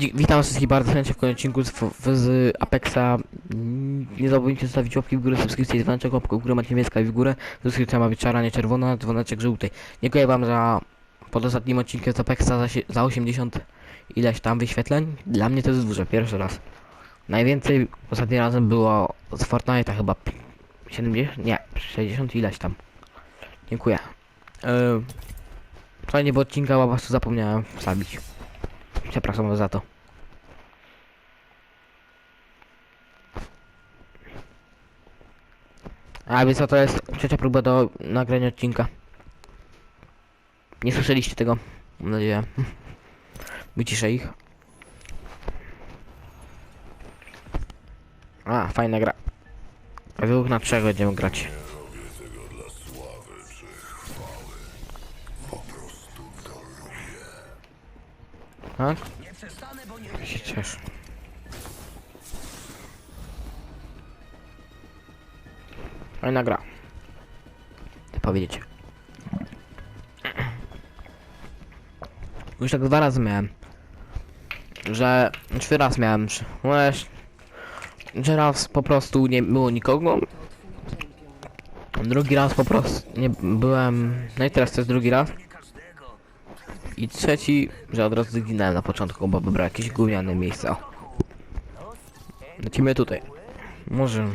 Witam wszystkich bardzo serdecznie w kolejnym odcinku z, z Apexa. Nie zapomnijcie zostawić łapki w górę, subskrypcji dzwoneczek, łapkę w górę macie niebieska i w górę. Subskrypcja ma być czarna, nie czerwona, dzwoneczek żółty. Dziękuję wam za pod ostatnim odcinkiem z Apexa za, za 80 ileś tam wyświetleń. Dla mnie to jest dużo, pierwszy raz. Najwięcej ostatnim razem było z Fortnite'a chyba pi- 70? Nie, 60 ileś tam. Dziękuję. Yy, Fajnie, bo odcinka prostu zapomniałem wstawić. Przepraszam za to. A więc to jest trzecia próba do nagrania odcinka. Nie słyszeliście tego? Mam nadzieję. Wyciszę ich. A, fajna gra. Dwóch na trzech będziemy grać. Tak? się cieszę. Fajna gra. Ty powiedzieć. Już tak dwa razy miałem. Że... Trzy raz miałem. Że raz po prostu nie było nikogo. Drugi raz po prostu nie byłem... No i teraz to jest drugi raz. I trzeci, że od razu zginąłem na początku, bo wybrał jakieś gówniane miejsce. O. Lecimy tutaj. Może...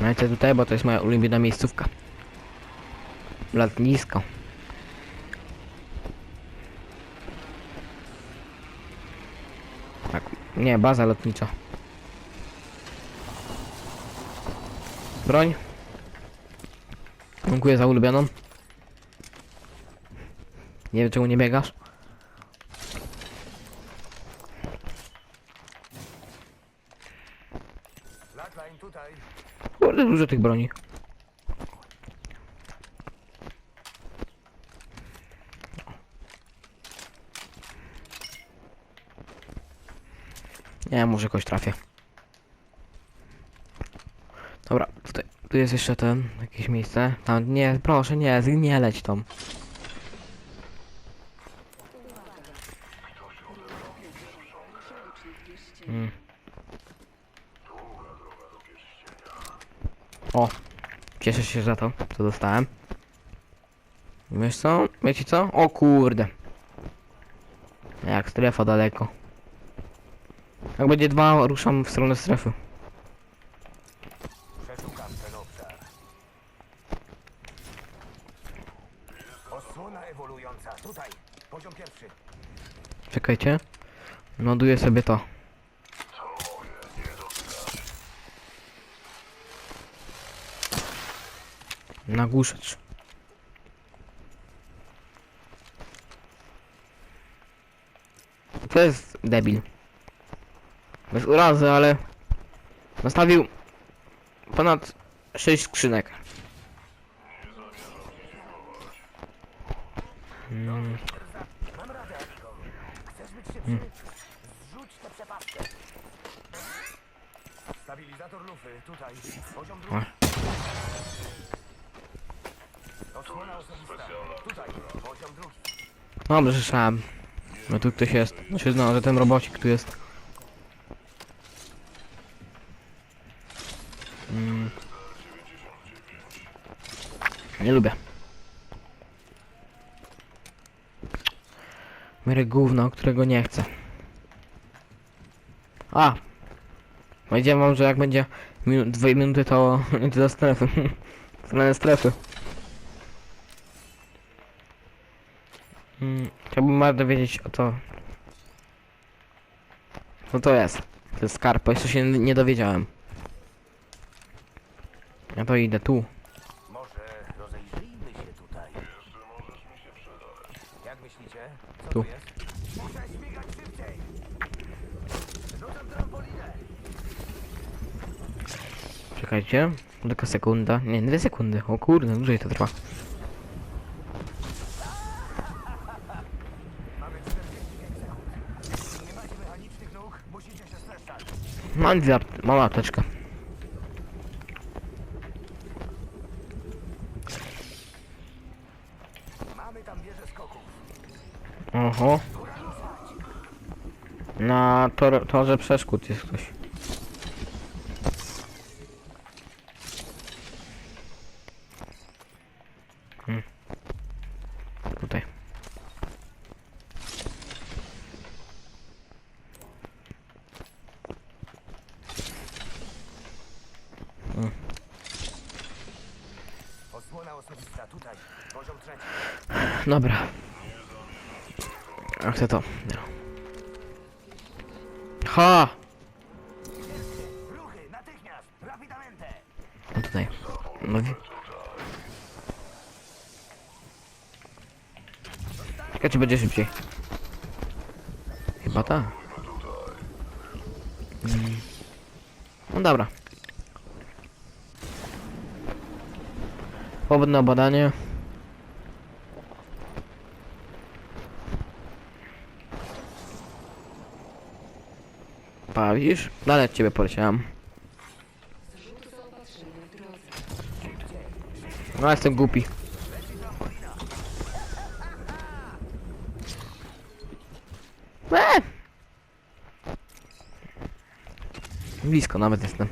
Lecę tutaj, bo to jest moja ulubiona miejscówka. Lotnisko. Tak, nie, baza lotnicza. Broń. Dziękuję za ulubioną. Nie wiem czemu nie biegasz. Kurde, dużo tych broni. Nie, może jakoś trafię. Dobra, tutaj, tu jest jeszcze ten, jakieś miejsce. Tam, nie, proszę, nie, nie leć tam. Mm. O, cieszę się za to, co dostałem. Wiesz co? Wiecie co? O kurde. Jak strefa daleko. Jak będzie dwa, ruszam w stronę strefy. Przeszukam ten obszar. Osłona ewoluująca. Tutaj. Poziom pierwszy. Czekajcie. Ładuję sobie to. Nagłuszacz. To jest debil. Bez urazy, ale... Nastawił... Ponad 6 skrzynek. Mm. Lufy. Tutaj. Poziom drugi. Osłona osobista. Tutaj. Poziom drugi. Dobrze, słyszałem. No tu ktoś jest. No się zna, że ten robocik tu jest. Mm. Nie lubię. Miarę gówno, którego nie chcę. A! Powiedziałem wam, że jak będzie minu dwie minuty, to idę do strefy. Stronę strefy. Mm, chciałbym bardzo wiedzieć o co. Co to jest? To jest skarb, jeszcze się nie dowiedziałem. Ja to idę tu. Może rozejrzyjmy się tutaj. Jak myślicie? Co Tu. tu jest? Muszę śmigać szybciej! Rzucam trampolinę! Czekajcie. Tylko sekunda. Nie, dwie sekundy. O kurde, dłużej to trwa. Mamy 45 sekund. Nie macie mechanicznych nóg, musicie się streszczać. Mam dwie ap- mała apteczka. wieżę skoków. Oho. Na tor, torze przeszkód jest ktoś. Hmm. Tutaj. Osłona osobista tutaj. Poziom trzeci. Dobra. A chcę to. No. Ha! No tutaj. No. Ciekawe czy będzie szybciej. Chyba tak. Mm. No dobra. Powód badanie. Bawisz? Dalej od ciebie poleciałem. No jestem głupi. Eee! Blisko nawet jestem.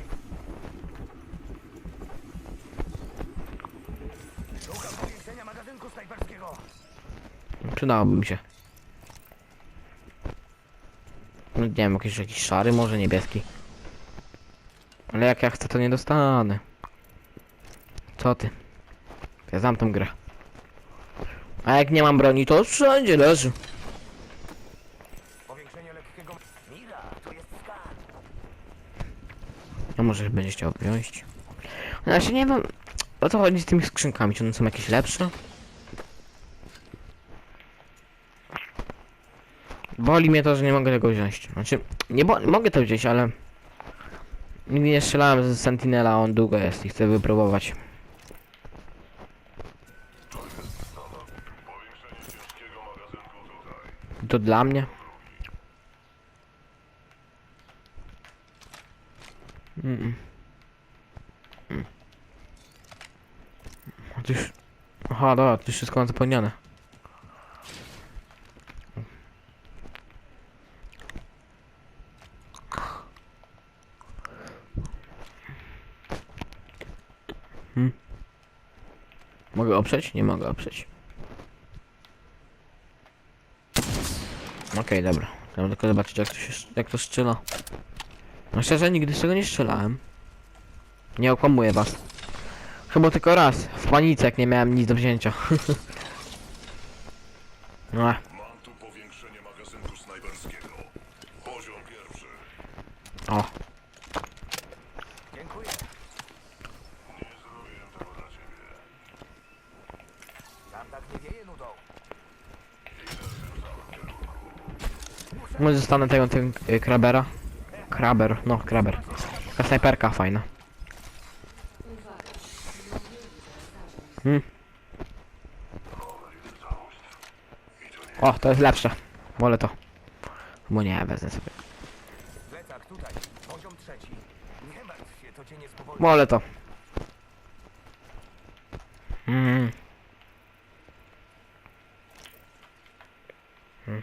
Przydałoby mi się. No nie wiem, jakiś, jakiś szary, może niebieski. Ale jak ja chcę, to nie dostanę. Co ty? Ja znam tą grę. A jak nie mam broni, to wszędzie leży. Powiększenie lekkiego... Mira, to jest skan. A może będzie chciał wziąć. No ja się nie wiem, o co chodzi z tymi skrzynkami, czy one są jakieś lepsze? Boli mnie to, że nie mogę tego wziąć. Znaczy, nie mogę to wziąć, ale... Nigdy nie strzelałem z Sentinela, on długo jest i chcę wypróbować. To dla mnie? Mm. Mm. Już... Aha, dobra, to wszystko mam zapomniane. Hmm. Mogę oprzeć? Nie mogę oprzeć. Okej, dobra. Chciałem tylko zobaczyć jak to się, jak to strzela. No szczerze, nigdy z tego nie strzelałem. Nie okłamuję was. Chyba tylko raz, w panice, jak nie miałem nic do wzięcia. no, Mam tu powiększenie snajperskiego. Poziom pierwszy. o. Dziękuję. Tam tak nie wieje nudą. Może zostanę tego, tego y, krabera. Kraber, no, kraber. Taka snajperka fajna. Hmm. O, to jest lepsze. Wolę to. Bo nie, wezmę sobie. Wolę to. Mm. Mm.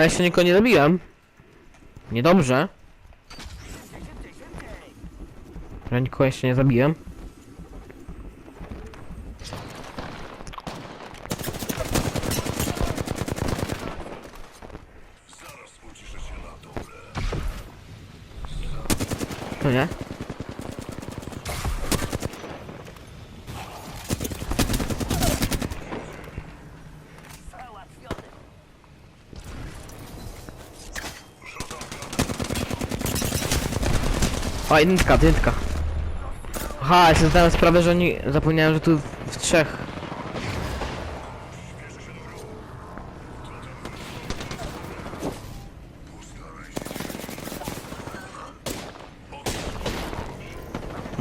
A jeszcze nikogo nie zabiłem. Niedobrze. Ja nikogo jeszcze nie zabiłem. Się. To nie? O, jedynka, jedynka. Aha, ja sobie zdałem sprawę, że oni... Zapomniałem, że tu w, trzech.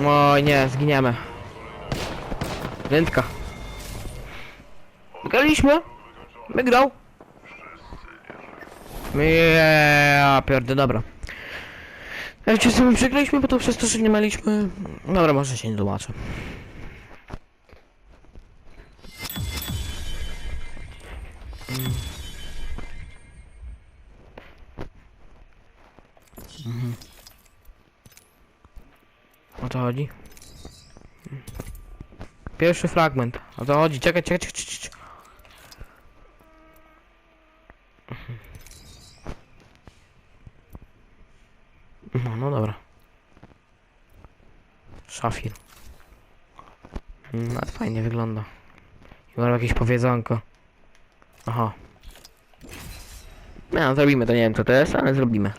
Oj, nie, zginiemy. Jedynka. Wygraliśmy? Wygrał. Ja pierdolę, dobra. Jak cię sobie przegraliśmy, bo to przez to, że nie mieliśmy... Dobra, może się nie tłumaczę. Mhm. O co chodzi? Mm. Pierwszy fragment. O co chodzi? Czekaj, czekaj, czekaj, czekaj. czekaj. No, no dobra. Szafir. No, fajnie wygląda. I mam jakieś powiedzonko. Aha. No, zrobimy to, nie wiem co to jest, ale zrobimy.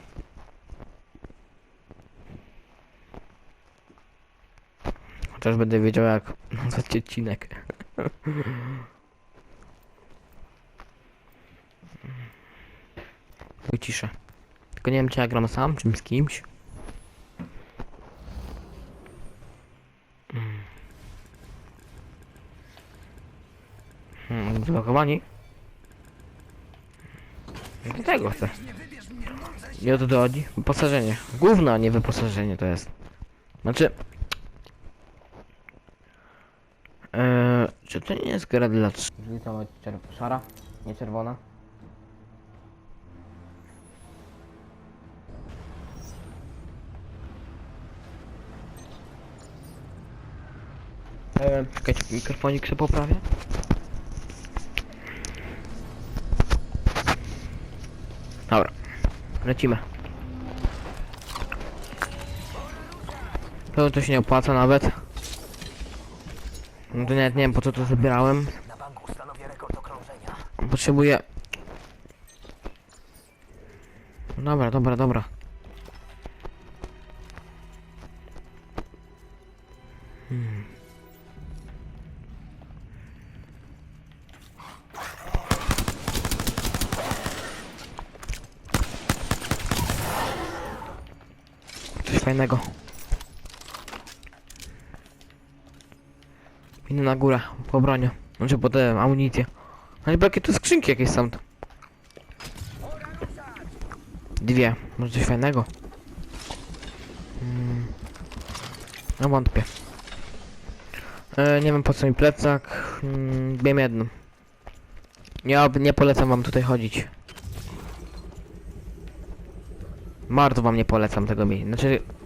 Chociaż będę wiedział jak nazwać odcinek. Wyciszę. Tylko nie wiem czy ja gram sam, czy z kimś. Hmm, zblokowani? Nie tego chcę. Nie o to chodzi. Wyposażenie. Gówno, a nie wyposażenie to jest. Znaczy... Eee, czy to nie jest gra dla... Czerw- szara, nie czerwona? Eee, czekajcie, mikrofonik się poprawia? Dobra, lecimy. To, to się nie opłaca nawet. No to nawet nie wiem po co to okrążenia. Potrzebuję... Dobra, dobra, dobra. Hmm. Coś fajnego. Idę na górę, po bronię. Znaczy po te amunicję. Ale jakie to skrzynki jakieś są. Dwie. Może coś fajnego? Mm. No wątpię. E, nie wiem po co mi plecak. Mm, wiem jedno. Ja nie polecam wam tutaj chodzić. Bardzo wam nie polecam tego miejsca. Znaczy...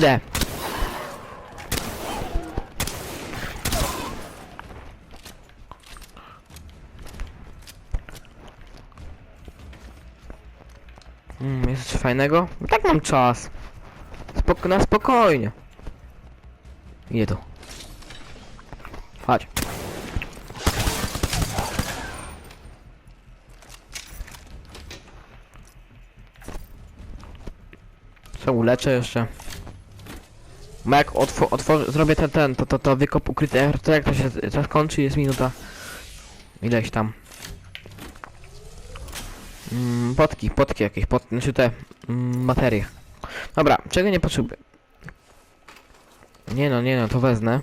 Kurde! Mm, jest coś fajnego? Tak mam czas. Spoko na spokojnie. Idę tu. Chodź. Co uleczę jeszcze? Bo jak otw otworzę, zrobię ten, ten, to, to, to wykop ukryty, to jak to się czas kończy, jest minuta. Ileś tam. Mm, potki, potki jakieś, pot, znaczy te mm. Dobra, czego nie potrzebuję? Nie no, nie no, to wezmę.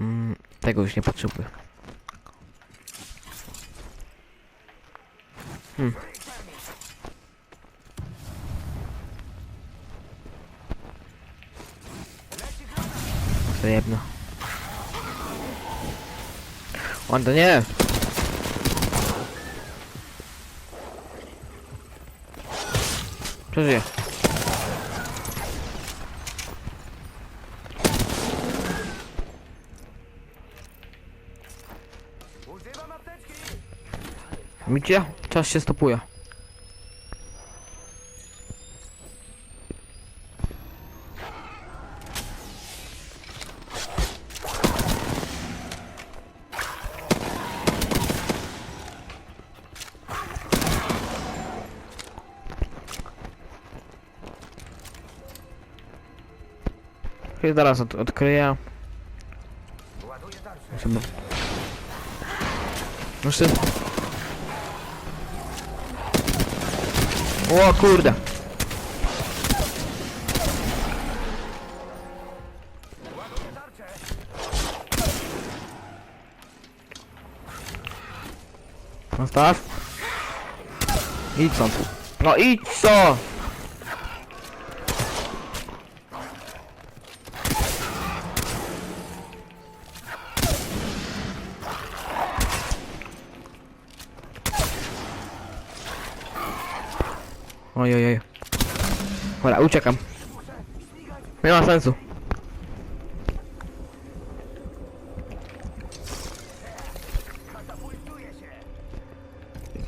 Mm, tego już nie potrzebuję. Hmm. To jedno. On to nie! Przeżyję. Widzicie? Czas się stopuje. sobie zaraz od, odkryję. Muszę... No o kurde! No Zostaw. I? No i co? Oj, oj, oj. Dobra, uciekam. Nie ma sensu.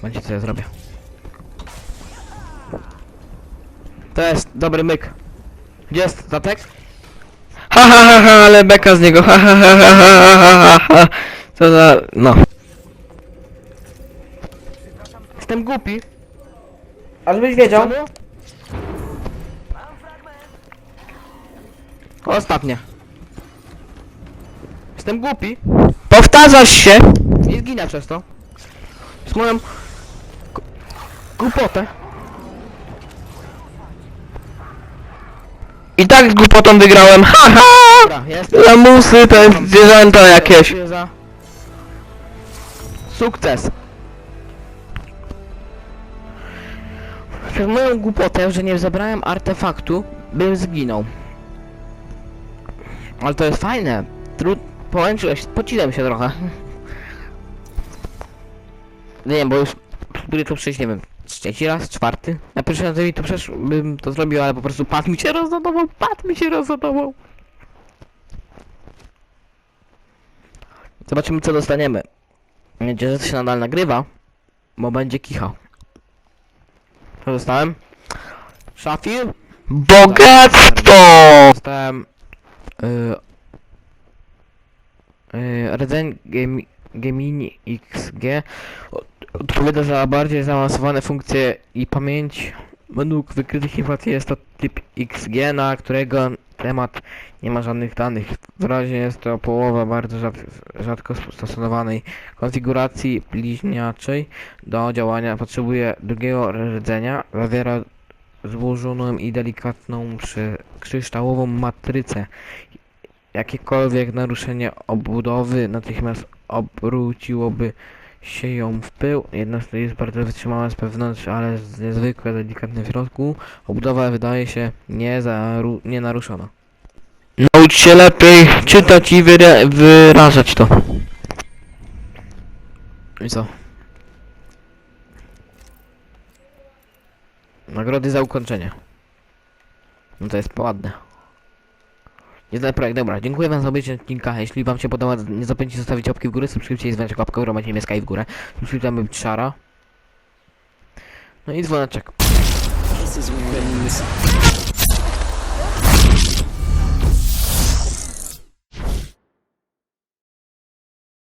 Będzie co ja zrobię. To jest dobry myk. Gdzie jest statek? Ha ha ha ha, ale beka z niego. Ha ha ha ha ha ha ha. Co za... no. Jestem głupi. A żebyś wiedział. Ostatnie. Jestem głupi. Powtarzasz się. I zginę przez to. Z moją... gu- Głupotę. I tak z głupotą wygrałem. Haha! Dobra, jest. Lamusy to jest zwierzęta jakieś. Sukces. Przez moją głupotę, że nie zebrałem artefaktu, bym zginął. Ale to jest fajne. Trud... Pomęczyłeś, pocinam się trochę. Nie wiem, bo już próbuję to przejść, nie wiem, trzeci raz, czwarty. Na pierwszy raz to przecież bym to zrobił, ale po prostu pad mi się rozładował, pad mi się rozładował. Zobaczymy co dostaniemy. Mam nadzieję, że to się nadal nagrywa, bo będzie kichał. Co dostałem? Szafir? Bogactwo! Dostałem... Yy, yy, rdzeń Gemi- Gemini XG Od- odpowiada za bardziej zaawansowane funkcje i pamięć. Według wykrytych informacji jest to typ XG, na którego temat nie ma żadnych danych. W razie jest to połowa bardzo rzad, rzadko stosowanej konfiguracji bliźniaczej do działania potrzebuje drugiego rdzenia. Zawiera złożoną i delikatną kryształową matrycę. Jakiekolwiek naruszenie obudowy natychmiast obróciłoby się ją w pył. Jednostka jest bardzo wytrzymała z wewnątrz, ale z niezwykle delikatne w środku. Obudowa wydaje się niezaru- nienaruszona. Naucz się lepiej czytać i wyra- wyrażać to. I co? Nagrody za ukończenie. No to jest ładne. Jest projekt, dobra. Dziękuję wam za obejrzenie odcinka. Jeśli wam się podoba, nie zapomnijcie zostawić łapki w górę, subskrypcie i dzwoneczek łapkę górę, macie niebieska i w górę. Być szara. No i dzwoneczek.